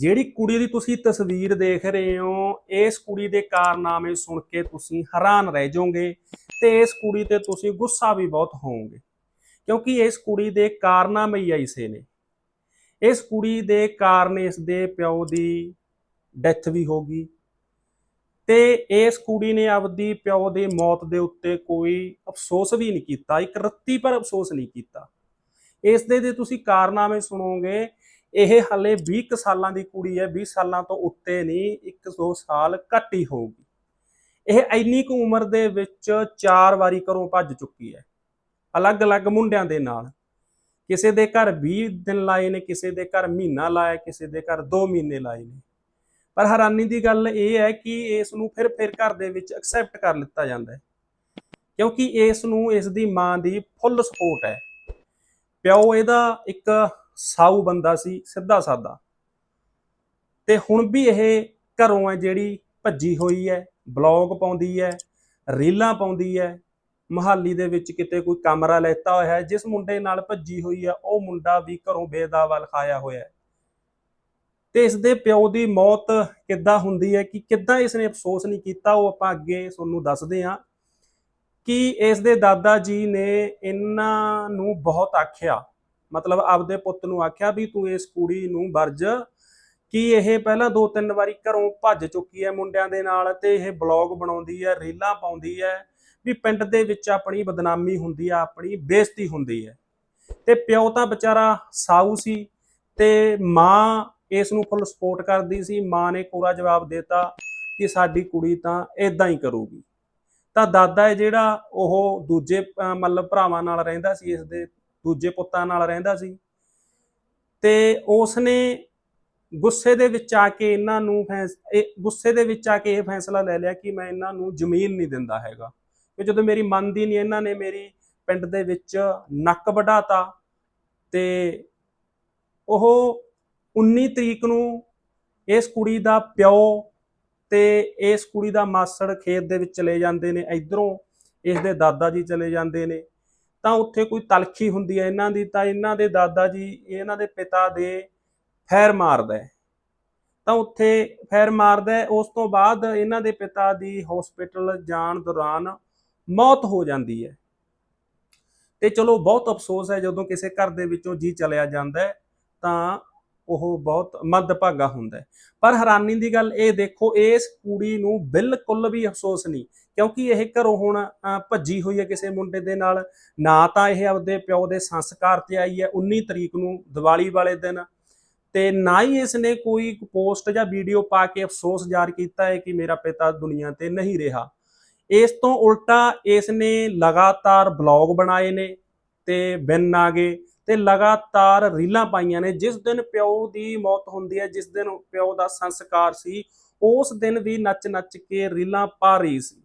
ਜਿਹੜੀ ਕੁੜੀ ਦੀ ਤੁਸੀਂ ਤਸਵੀਰ ਦੇਖ ਰਹੇ ਹੋ, ਇਸ ਕੁੜੀ ਦੇ ਕਾਰਨਾਮੇ ਸੁਣ ਕੇ ਤੁਸੀਂ ਹੈਰਾਨ ਰਹਿ ਜਾਓਗੇ ਤੇ ਇਸ ਕੁੜੀ ਤੇ ਤੁਸੀਂ ਗੁੱਸਾ ਵੀ ਬਹੁਤ ਹੋਵੋਗੇ। ਕਿਉਂਕਿ ਇਸ ਕੁੜੀ ਦੇ ਕਾਰਨਾਮੇ ਹੀ ਐਸੇ ਨੇ। ਇਸ ਕੁੜੀ ਦੇ ਕਾਰਨ ਇਸ ਦੇ ਪਿਓ ਦੀ ਡੈਥ ਵੀ ਹੋ ਗਈ ਤੇ ਇਸ ਕੁੜੀ ਨੇ ਆਪਦੀ ਪਿਓ ਦੇ ਮੌਤ ਦੇ ਉੱਤੇ ਕੋਈ ਅਫਸੋਸ ਵੀ ਨਹੀਂ ਕੀਤਾ, ਇੱਕ ਰੱਤੀ ਪਰ ਅਫਸੋਸ ਨਹੀਂ ਕੀਤਾ। ਇਸ ਦੇ ਦੇ ਤੁਸੀਂ ਕਾਰਨਾਮੇ ਸੁਣੋਗੇ ਇਹ ਹਾਲੇ 20 ਕੁ ਸਾਲਾਂ ਦੀ ਕੁੜੀ ਹੈ 20 ਸਾਲਾਂ ਤੋਂ ਉੱਤੇ ਨਹੀਂ 1-2 ਸਾਲ ਘੱਟ ਹੀ ਹੋਊਗੀ। ਇਹ ਇੰਨੀ ਕੁ ਉਮਰ ਦੇ ਵਿੱਚ ਚਾਰ ਵਾਰੀ ਘਰੋਂ ਭੱਜ ਚੁੱਕੀ ਹੈ, ਅਲੱਗ-ਅਲੱਗ ਮੁੰਡਿਆਂ ਦੇ ਨਾਲ। ਕਿਸੇ ਦੇ ਘਰ 20 ਦਿਨ ਲਾਏ ਨੇ, ਕਿਸੇ ਦੇ ਘਰ ਮਹੀਨਾ ਲਾਇਆ, ਕਿਸੇ ਦੇ ਘਰ 2 ਮਹੀਨੇ ਲਾਏ ਨੇ। ਪਰ ਹੈਰਾਨੀ ਦੀ ਗੱਲ ਇਹ ਹੈ ਕਿ ਇਸ ਨੂੰ ਫਿਰ ਫਿਰ ਘਰ ਦੇ ਵਿੱਚ ਐਕਸੈਪਟ ਕਰ ਲਿੱਤਾ ਜਾਂਦਾ ਹੈ, ਕਿਉਂਕਿ ਇਸ ਨੂੰ, ਇਸ ਦੀ ਮਾਂ ਦੀ ਫੁੱਲ ਸਪੋਰਟ ਹੈ। ਪਿਓ ਇਹਦਾ ਇੱਕ ਸਾਊ ਬੰਦਾ ਸੀ, ਸਿੱਧਾ ਸਾਦਾ। ਤੇ ਹੁਣ ਵੀ ਇਹ ਘਰੋਂ ਹੈ ਜਿਹੜੀ ਭੱਜੀ ਹੋਈ ਹੈ, ਬਲੌਗ ਪਾਉਂਦੀ ਹੈ, ਰੀਲਾਂ ਪਾਉਂਦੀ ਹੈ, ਮਹਾਲੀ ਦੇ ਵਿੱਚ ਕਿਤੇ ਕੋਈ ਕਮਰਾ ਲੈਤਾ ਹੋਇਆ ਹੈ, ਜਿਸ ਮੁੰਡੇ ਨਾਲ ਭੱਜੀ ਹੋਈ ਹੈ, ਉਹ ਮੁੰਡਾ ਵੀ ਘਰੋਂ ਬੇਦਾਵਾ ਲਿਖਾਇਆ ਹੋਇਆ ਹੈ। ਤੇ ਇਸ ਦੇ ਪਿਓ ਦੀ ਮੌਤ ਕਿੱਦਾਂ ਹੁੰਦੀ ਹੈ, ਕਿ ਕਿੱਦਾਂ ਇਸ ਨੇ ਅਫਸੋਸ ਨਹੀਂ ਕੀਤਾ, ਉਹ ਆਪਾਂ ਅੱਗੇ ਤੁਹਾਨੂੰ ਦੱਸਦੇ ਹਾਂ ਕਿ ਇਸ ਦੇ ਦਾਦਾ ਜੀ ਨੇ ਇਹਨਾਂ ਨੂੰ ਬਹੁਤ ਆਖਿਆ ਮਤਲਬ ਆਪਦੇ ਪੁੱਤ ਨੂੰ ਆਖਿਆ ਵੀ ਤੂੰ ਇਸ ਕੁੜੀ ਨੂੰ ਵਰਜ। ਕਿ ਇਹ ਪਹਿਲਾਂ ਦੋ ਤਿੰਨ ਵਾਰੀ ਘਰੋਂ ਭੱਜ ਚੁੱਕੀ ਹੈ ਮੁੰਡਿਆਂ ਦੇ ਨਾਲ ਤੇ ਇਹ ਬਲੌਗ ਬਣਾਉਂਦੀ ਹੈ, ਰੀਲਾਂ ਪਾਉਂਦੀ ਹੈ? ਵੀ ਪਿੰਡ ਦੇ ਵਿੱਚ ਆਪਣੀ ਬਦਨਾਮੀ ਹੁੰਦੀ ਆ ਆਪਣੀ ਬੇਇੱਜ਼ਤੀ ਹੁੰਦੀ ਹੈ। ਤੇ ਪਿਓ ਤਾਂ ਵਿਚਾਰਾ ਸਾਊ ਸੀ ਤੇ ਮਾਂ ਇਸ ਨੂੰ ਫੁੱਲ ਸਪੋਰਟ ਕਰਦੀ ਸੀ। ਮਾਂ ਨੇ ਕੋਰਾ ਜਵਾਬ ਦਿੱਤਾ ਕਿ ਸਾਡੀ ਕੁੜੀ ਤਾਂ ਇਦਾਂ ਹੀ ਕਰੂਗੀ। ਤਾਂ ਦਾਦਾ ਹੈ ਜਿਹੜਾ ਉਹ ਦੂਜੇ ਮਤਲਬ ਭਰਾਵਾਂ ਨਾਲ ਰਹਿੰਦਾ ਸੀ ਇਸ ਦੇ ਦੂਜੇ ਪੁੱਤਾਂ ਨਾਲ ਰਹਿੰਦਾ ਸੀ। ਤੇ ਉਸ ਨੇ ਗੁੱਸੇ ਦੇ ਵਿੱਚ ਆ ਕੇ ਇਹਨਾਂ ਨੂੰ ਫੈਸ, ਇਹ ਗੁੱਸੇ ਦੇ ਵਿੱਚ ਆ ਕੇ ਇਹ ਫੈਸਲਾ ਲੈ ਲਿਆ ਕਿ ਮੈਂ ਇਹਨਾਂ ਨੂੰ ਜ਼ਮੀਨ ਨਹੀਂ ਦਿੰਦਾ ਹੈਗਾ। ਕਿ ਜਦੋਂ ਮੇਰੀ ਮੰਨਦੀ ਨਹੀਂ, ਇਹਨਾਂ ਨੇ ਮੇਰੀ ਪਿੰਡ ਦੇ ਵਿੱਚ ਨੱਕ ਵਢਾਤਾ ਤੇ ਉਹ 19 ਤਰੀਕ ਨੂੰ ਇਸ ਕੁੜੀ ਦਾ ਪਿਓ ਤੇ ਇਸ ਕੁੜੀ ਦਾ ਮਾਸੜ ਖੇਤ ਦੇ ਵਿੱਚ ਚਲੇ ਜਾਂਦੇ ਨੇ, ਇਧਰੋਂ ਇਸ ਦੇ ਦਾਦਾ ਜੀ ਚਲੇ ਜਾਂਦੇ ਨੇ। ਤਾਂ ਉੱਥੇ ਕੋਈ ਤਲਖੀ ਹੁੰਦੀ ਹੈ ਇਹਨਾਂ ਦੀ, ਤਾਂ ਇਹਨਾਂ ਦੇ ਦਾਦਾ ਜੀ, ਇਹਨਾਂ ਦੇ ਪਿਤਾ ਦੇ ਫੈਰ ਮਾਰਦਾ ਹੈ। ਤਾਂ ਉੱਥੇ ਫੈਰ ਮਾਰਦਾ ਹੈ, ਉਸ ਤੋਂ ਬਾਅਦ ਇਹਨਾਂ ਦੇ ਪਿਤਾ ਦੀ ਹਸਪੀਟਲ ਜਾਣ ਦੌਰਾਨ ਮੌਤ ਹੋ ਜਾਂਦੀ ਹੈ। ਤੇ ਚਲੋ ਬਹੁਤ ਅਫਸੋਸ ਹੈ, ਜਦੋਂ ਕਿਸੇ ਘਰ ਦੇ ਵਿੱਚੋਂ ਜੀ ਚਲਿਆ ਜਾਂਦਾ ਹੈ, ਤਾਂ ਉਹ ਬਹੁਤ ਮੱਦਭਾਗਾ ਹੁੰਦਾ ਪਰ ਹੈਰਾਨੀ ਦੀ ਗੱਲ ਇਹ, ਦੇਖੋ, ਇਸ ਕੁੜੀ ਨੂੰ ਬਿਲਕੁਲ ਵੀ ਅਫਸੋਸ ਨਹੀਂ। ਕਿਉਂਕਿ ਇਹ ਘਰੋਂ ਹੁਣ ਭੱਜੀ ਹੋਈ ਹੈ ਕਿਸੇ ਮੁੰਡੇ ਦੇ ਨਾਲ। ਨਾ ਤਾਂ ਇਹ ਆਪਦੇ ਪਿਓ ਦੇ ਸੰਸਕਾਰ ਤੇ ਆਈ ਹੈ 19 ਤਰੀਕ ਨੂੰ, ਦੀਵਾਲੀ ਵਾਲੇ ਦਿਨ। ਤੇ ਨਾ ਹੀ ਇਸ ਨੇ ਕੋਈ ਪੋਸਟ ਜਾਂ ਵੀਡੀਓ ਪਾ ਕੇ ਅਫਸੋਸ ਜ਼ਾਹਰ ਕੀਤਾ ਹੈ ਕਿ ਮੇਰਾ ਪਿਤਾ ਦੁਨੀਆ ਤੇ ਨਹੀਂ ਰਿਹਾ। ਇਸ ਤੋਂ ਉਲਟਾ ਇਸ ਨੇ ਲਗਾਤਾਰ ਬਲੌਗ ਬਣਾਏ ਨੇ ਤੇ ਬਿਨ ਆ ਗਏ ਤੇ ਲਗਾਤਾਰ ਰੀਲਾਂ ਪਾਈਆਂ ਨੇ। ਜਿਸ ਦਿਨ ਪਿਓ ਦੀ ਮੌਤ ਹੁੰਦੀ ਹੈ, ਜਿਸ ਦਿਨ ਪਿਓ ਦਾ ਸੰਸਕਾਰ ਸੀ, ਉਸ ਦਿਨ ਵੀ ਨੱਚ ਨੱਚ ਕੇ ਰੀਲਾਂ ਪਾ ਰਹੀ ਸੀ।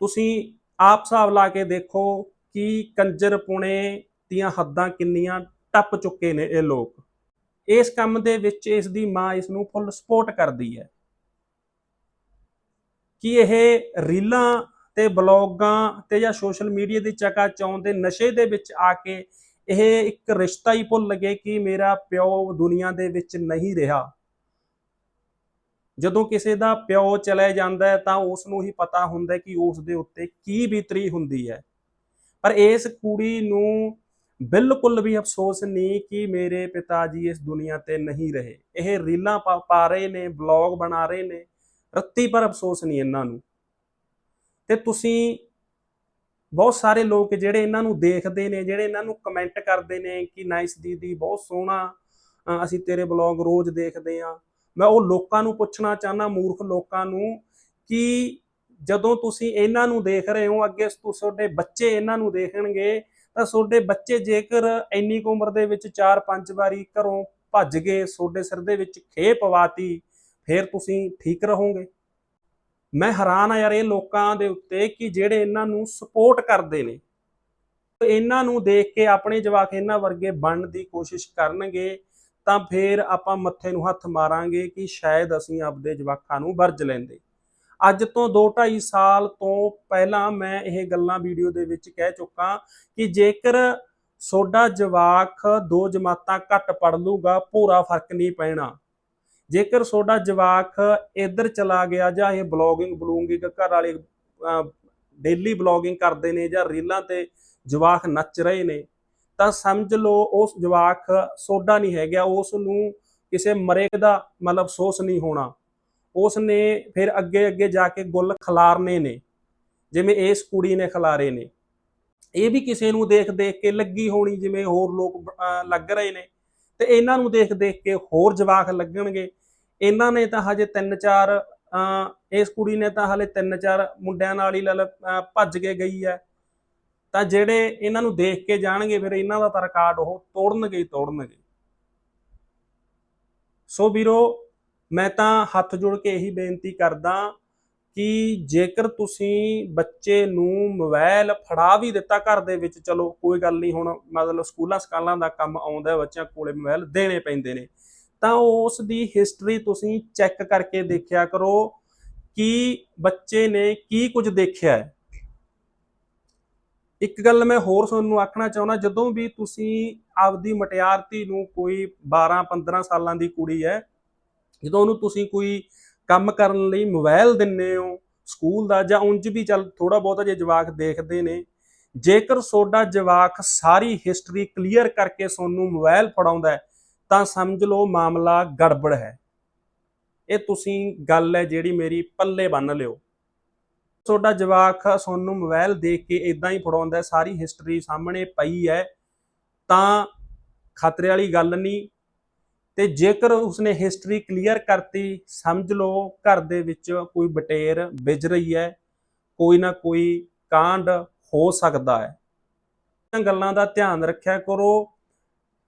ਤੁਸੀਂ ਆਪ ਹਿਸਾਬ ਲਾ ਕੇ ਦੇਖੋ ਕਿ ਕੰਜਰ ਪੁਣੇ ਦੀਆਂ ਹੱਦਾਂ ਕਿੰਨੀਆਂ ਟੱਪ ਚੁੱਕੇ ਨੇ ਇਹ ਲੋਕ। ਇਸ ਕੰਮ ਦੇ ਵਿੱਚ ਇਸ ਦੀ ਮਾਂ ਇਸ ਨੂੰ ਫੁੱਲ ਸਪੋਰਟ ਕਰਦੀ ਹੈ। ਕਿ ਇਹ ਰੀਲਾਂ ਤੇ ਬਲੌਗਾਂ ਤੇ ਜਾਂ ਸੋਸ਼ਲ ਮੀਡੀਆ ਦੀ ਚਕਾ ਚੌਂਦ ਦੇ ਨਸ਼ੇ ਦੇ ਵਿੱਚ ਆ ਕੇ ਇਹ ਇੱਕ ਰਿਸ਼ਤਾ ਹੀ ਭੁੱਲ ਗਏ ਕਿ ਮੇਰਾ ਪਿਓ ਦੁਨੀਆ ਦੇ ਵਿੱਚ ਨਹੀਂ ਰਿਹਾ। ਜਦੋਂ ਕਿਸੇ ਦਾ ਪਿਓ ਚਲੇ ਜਾਂਦਾ ਤਾਂ ਉਸ ਨੂੰ ਹੀ ਪਤਾ ਹੁੰਦਾ ਕਿ ਉਸ ਦੇ ਉੱਤੇ ਕੀ ਬੀਤਰੀ ਹੁੰਦੀ ਹੈ। ਪਰ ਇਸ ਕੁੜੀ ਨੂੰ ਬਿਲਕੁਲ ਵੀ ਅਫਸੋਸ ਨਹੀਂ ਕਿ ਮੇਰੇ ਪਿਤਾ ਜੀ ਇਸ ਦੁਨੀਆ ਤੇ ਨਹੀਂ ਰਹੇ। ਇਹ ਰੀਲਾਂ ਪਾ ਪਾ ਰਹੇ ਨੇ ਬਲੌਗ ਬਣਾ ਰਹੇ ਨੇ, ਰੱਤੀ ਪਰ ਅਫਸੋਸ ਨਹੀਂ ਇਹਨਾਂ ਨੂੰ। ਤੇ ਤੁਸੀਂ ਬਹੁਤ ਸਾਰੇ ਲੋਕ ਜਿਹੜੇ ਇਹਨਾਂ ਨੂੰ ਦੇਖਦੇ ਨੇ, ਜਿਹੜੇ ਇਹਨਾਂ ਨੂੰ ਕਮੈਂਟ ਕਰਦੇ ਨੇ ਕਿ ਨਾਈਸ ਦੀਦੀ ਬਹੁਤ ਸੋਹਣਾ ਅਸੀਂ ਤੇਰੇ ਬਲੌਗ ਰੋਜ਼ ਦੇਖਦੇ ਆ ਮੈਂ ਉਹ ਲੋਕਾਂ ਨੂੰ ਪੁੱਛਣਾ ਚਾਹਨਾ ਮੂਰਖ ਲੋਕਾਂ ਨੂੰ, ਕਿ ਜਦੋਂ ਤੁਸੀਂ ਇਹਨਾਂ ਨੂੰ ਦੇਖ ਰਹੇ ਹੋ, ਅੱਗੇ ਤੁਹਾਡੇ ਬੱਚੇ ਇਹਨਾਂ ਨੂੰ ਦੇਖਣਗੇ, ਤਾਂ ਤੁਹਾਡੇ ਬੱਚੇ ਜੇਕਰ ਇੰਨੀ ਕੁ ਉਮਰ ਦੇ ਵਿੱਚ 4-5 ਵਾਰੀ ਘਰੋਂ ਭੱਜ ਗਏ, ਤੁਹਾਡੇ ਸਿਰ ਦੇ ਵਿੱਚ ਖੇ ਪਵਾਤੀ, ਫਿਰ ਤੁਸੀਂ ਠੀਕ ਰਹੋਗੇ? ਮੈਂ ਹੈਰਾਨ ਆ ਯਾਰ ਇਹ ਲੋਕਾਂ ਦੇ ਉੱਤੇ ਕਿ ਜਿਹੜੇ ਇਹਨਾਂ ਨੂੰ ਸਪੋਰਟ ਕਰਦੇ ਨੇ ਇਹਨਾਂ ਨੂੰ ਦੇਖ ਕੇ ਆਪਣੇ ਜਵਾਕ ਇਹਨਾਂ ਵਰਗੇ ਬਣਨ ਦੀ ਕੋਸ਼ਿਸ਼ ਕਰਨਗੇ ਤਾਂ ਫੇਰ ਆਪਾਂ ਮੱਥੇ ਨੂੰ ਹੱਥ ਮਾਰਾਂਗੇ ਕਿ ਸ਼ਾਇਦ ਅਸੀਂ ਆਪਦੇ ਜਵਾਕਾਂ ਨੂੰ ਵਰਜ ਲੈਂਦੇ। ਅੱਜ ਤੋਂ 2.5 ਸਾਲ ਤੋਂ ਪਹਿਲਾਂ ਮੈਂ ਇਹ ਗੱਲਾਂ ਵੀਡੀਓ ਦੇ ਵਿੱਚ ਕਹਿ ਚੁੱਕਾ ਕਿ ਜੇਕਰ ਸੋਡਾ ਜਵਾਕ ਦੋ ਜਮਾਤਾਂ ਘੱਟ ਪੜ ਲੂਗਾ, ਪੂਰਾ ਫ਼ਰਕ ਨਹੀਂ ਪੈਣਾ। ਜੇਕਰ ਸੋਡਾ ਜਵਾਕ ਇੱਧਰ ਚਲਾ ਗਿਆ ਜਾਂ ਇਹ ਬਲੌਗਿੰਗ ਬਲੂੰਗਿੰਗ ਘਰ ਵਾਲੇ ਡੇਲੀ ਬਲੌਗਿੰਗ ਕਰਦੇ ਨੇ ਜਾਂ ਰੀਲਾਂ ਤੇ ਜਵਾਕ ਨੱਚ ਰਹੇ ਨੇ ਤਾਂ ਸਮਝ ਲਓ ਉਸ ਜਵਾਕ ਸੋਡਾ ਨਹੀਂ ਹੈਗਾ ਉਸ ਨੂੰ ਕਿਸੇ ਮਰੇ ਦਾ ਮਤਲਬ ਅਫਸੋਸ ਨਹੀਂ ਹੋਣਾ। ਉਸ ਨੇ ਫਿਰ ਅੱਗੇ ਅੱਗੇ ਜਾ ਕੇ ਗੁੱਲ ਖਲਾਰਨੇ ਨੇ ਜਿਵੇਂ ਇਸ ਕੁੜੀ ਨੇ ਖਿਲਾਰੇ ਨੇ। ਇਹ ਵੀ ਕਿਸੇ ਨੂੰ ਦੇਖ ਦੇਖ ਕੇ ਲੱਗੀ ਹੋਣੀ ਜਿਵੇਂ ਹੋਰ ਲੋਕ ਲੱਗ ਰਹੇ ਨੇ। ਤੇ ਇਹਨਾਂ ਨੂੰ ਦੇਖ ਦੇਖ ਕੇ ਹੋਰ ਜਵਾਕ ਲੱਗਣਗੇ। ਇਹਨਾਂ ਨੇ ਤਾਂ ਹਜੇ ਤਿੰਨ ਚਾਰ ਅਹ, ਇਸ ਕੁੜੀ ਨੇ ਤਾਂ ਹਲੇ ਤਿੰਨ ਚਾਰ ਮੁੰਡਿਆਂ ਨਾਲ ਹੀ ਲਲ ਭੱਜ ਕੇ ਗਈ ਹੈ। ਤਾਂ ਜਿਹੜੇ ਇਹਨਾਂ ਨੂੰ ਦੇਖ ਕੇ ਜਾਣਗੇ, ਫਿਰ ਇਹਨਾਂ ਦਾ ਤਾਂ ਰਿਕਾਰਡ ਉਹ ਤੋੜਨਗੇ ਹੀ ਤੋੜਨਗੇ। ਸੋ ਵੀਰੋ, ਮੈਂ ਤਾਂ ਹੱਥ ਜੋੜ ਕੇ ਇਹੀ ਬੇਨਤੀ ਕਰਦਾ ਕਿ ਜੇਕਰ ਤੁਸੀਂ ਬੱਚੇ ਨੂੰ ਮੋਬਾਈਲ ਫੜਾ ਵੀ ਦਿੱਤਾ ਘਰ ਦੇ ਵਿੱਚ, ਚਲੋ ਕੋਈ ਗੱਲ ਨਹੀਂ, ਹੁਣ ਮਤਲਬ ਸਕੂਲਾਂ ਸਕਾਲਾਂ ਦਾ ਕੰਮ ਆਉਂਦਾ ਬੱਚਿਆਂ ਕੋਲੇ ਮੋਬਾਈਲ ਦੇਣੇ ਪੈਂਦੇ ਨੇ, ਤਾਂ ਉਸ ਦੀ ਹਿਸਟਰੀ ਤੁਸੀਂ ਚੈੱਕ ਕਰਕੇ ਦੇਖਿਆ ਕਰੋ ਕਿ ਬੱਚੇ ਨੇ ਕੀ ਕੁਝ ਦੇਖਿਆ ਹੈ। ਇੱਕ ਗੱਲ ਮੈਂ ਹੋਰ ਤੁਹਾਨੂੰ ਆਖਣਾ ਚਾਹੁੰਦਾ, ਜਦੋਂ ਵੀ ਤੁਸੀਂ ਆਪਦੀ ਮਟਿਆਰਤੀ ਨੂੰ ਕੋਈ 12 15 ਸਾਲਾਂ ਦੀ ਕੁੜੀ ਹੈ, ਜਦੋਂ ਉਹਨੂੰ ਤੁਸੀਂ ਕੋਈ ਕੰਮ ਕਰਨ ਲਈ ਮੋਬਾਈਲ ਦਿੰਨੇ ਹੋ, ਸਕੂਲ ਦਾ ਜਾਂ ਉਂਝ ਵੀ ਚੱਲ ਥੋੜਾ ਬਹੁਤਾ ਜੇ ਜਵਾਕ ਦੇਖਦੇ ਨੇ, ਜੇਕਰ ਸੋਡਾ ਜਵਾਕ ਸਾਰੀ ਹਿਸਟਰੀ ਕਲੀਅਰ ਕਰਕੇ ਤੁਹਾਨੂੰ ਮੋਬਾਈਲ ਫੜਾਉਂਦਾ ਤਾਂ ਸਮਝ ਲਓ ਮਾਮਲਾ ਗੜਬੜ ਹੈ। ਇਹ ਤੁਸੀਂ ਗੱਲ ਹੈ ਜਿਹੜੀ ਮੇਰੀ ਪੱਲੇ ਬੰਨ ਲਿਓ। ਤੁਹਾਡਾ ਜਵਾਕ ਤੁਹਾਨੂੰ ਮੋਬਾਈਲ ਦੇਖ ਕੇ ਇਦਾਂ ਹੀ ਫੜਾਉਂਦਾ ਸਾਰੀ ਹਿਸਟਰੀ ਸਾਹਮਣੇ ਪਈ ਹੈ, ਤਾਂ ਖਤਰੇ ਵਾਲੀ ਗੱਲ ਨਹੀਂ। ਤੇ ਜੇਕਰ ਉਸਨੇ ਹਿਸਟਰੀ ਕਲੀਅਰ ਕਰਤੀ, ਸਮਝ ਲਓ ਘਰ ਦੇ ਵਿੱਚ ਕੋਈ ਬਟੇਰ ਵਿਜ ਰਹੀ ਹੈ, ਕੋਈ ਨਾ ਕੋਈ ਕਾਂਡ ਹੋ ਸਕਦਾ ਹੈ। ਇਹਨਾਂ ਗੱਲਾਂ ਦਾ ਧਿਆਨ ਰੱਖਿਆ ਕਰੋ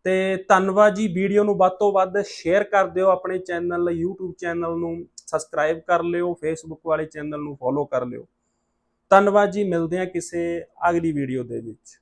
ਤੇ ਧੰਨਵਾਦ ਜੀ, ਵੀਡੀਓ ਨੂੰ ਵੱਧ ਤੋਂ ਵੱਧ ਸ਼ੇਅਰ ਕਰ ਦਿਓ ਆਪਣੇ ਚੈਨਲ YouTube ਚੈਨਲ ਨੂੰ। ਸਬਸਕ੍ਰਾਈਬ ਕਰ ਲਿਓ ਫੇਸਬੁੱਕ ਵਾਲੇ ਚੈਨਲ ਨੂੰ ਫੋਲੋ ਕਰ ਲਿਓ। ਧੰਨਵਾਦ ਜੀ, ਮਿਲਦੇ ਹਾਂ ਕਿਸੇ ਅਗਲੀ ਵੀਡੀਓ ਦੇ ਵਿੱਚ।